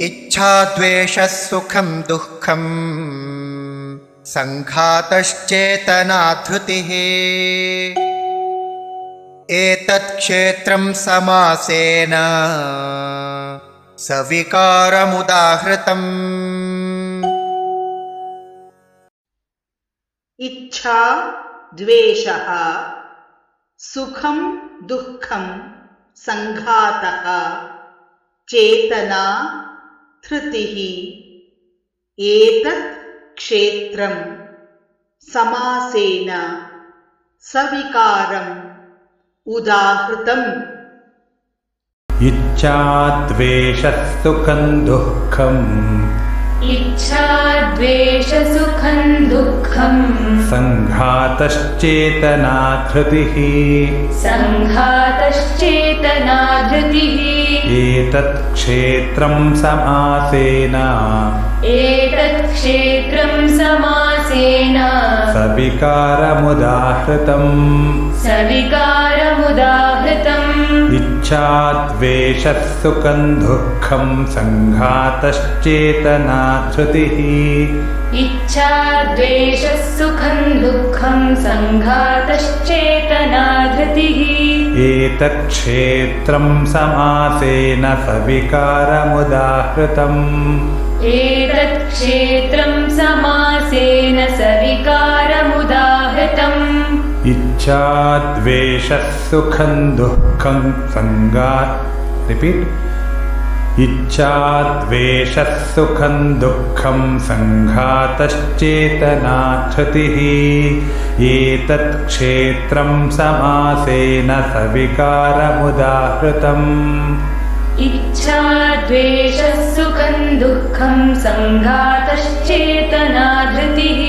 इच्छाद्वेषः सुखं दुःखम् सङ्घातश्चेतनाधृतिः। एतत् क्षेत्रं समासेन सविकारमुदाहृतम्। इच्छा द्वेषः सुखं दुःखं सङ्घातः चेतना धृतिः। एतत् क्षेत्रं समासेन सविकारम्। उदाहृतम्। इच्छाद्वेषः सुखं दुःखम्। इच्छा द्वेषसुखं दुःखं सङ्घातश्चेतनाधृतिः सङ्घातश्चेतनाधृतिः एतत् क्षेत्रं समासेन। एतत् क्षेत्रं समासेन। सविकारमुदाहृतम्। सविकारमुदाहृतम्। इच्छाद्वेषः सुखं दुःखं सङ्घातश्चेतनाधृतिः इच्छा द्वेषः सुखं दुःखं सङ्घातश्चेतनाधृतिः एतत् क्षेत्रं समासेन सविकारमुदाहृतम् एतत् क्षेत्रं समासेन सविकारमुदाहृतम् इच्छाद्वेषः सुखं दुःखं सङ्गा रिपीट् इच्छाद्वेषः सुखं दुःखं सङ्घातश्चेतनाधृतिः एतत् क्षेत्रं समासेन सविकारमुदाहृतम्। इच्छा द्वेषः सुखं दुःखं सङ्घातश्चेतनाधृतिः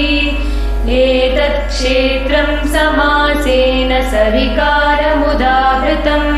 एतत् क्षेत्रं समासेन सविकारमुदाहृतम्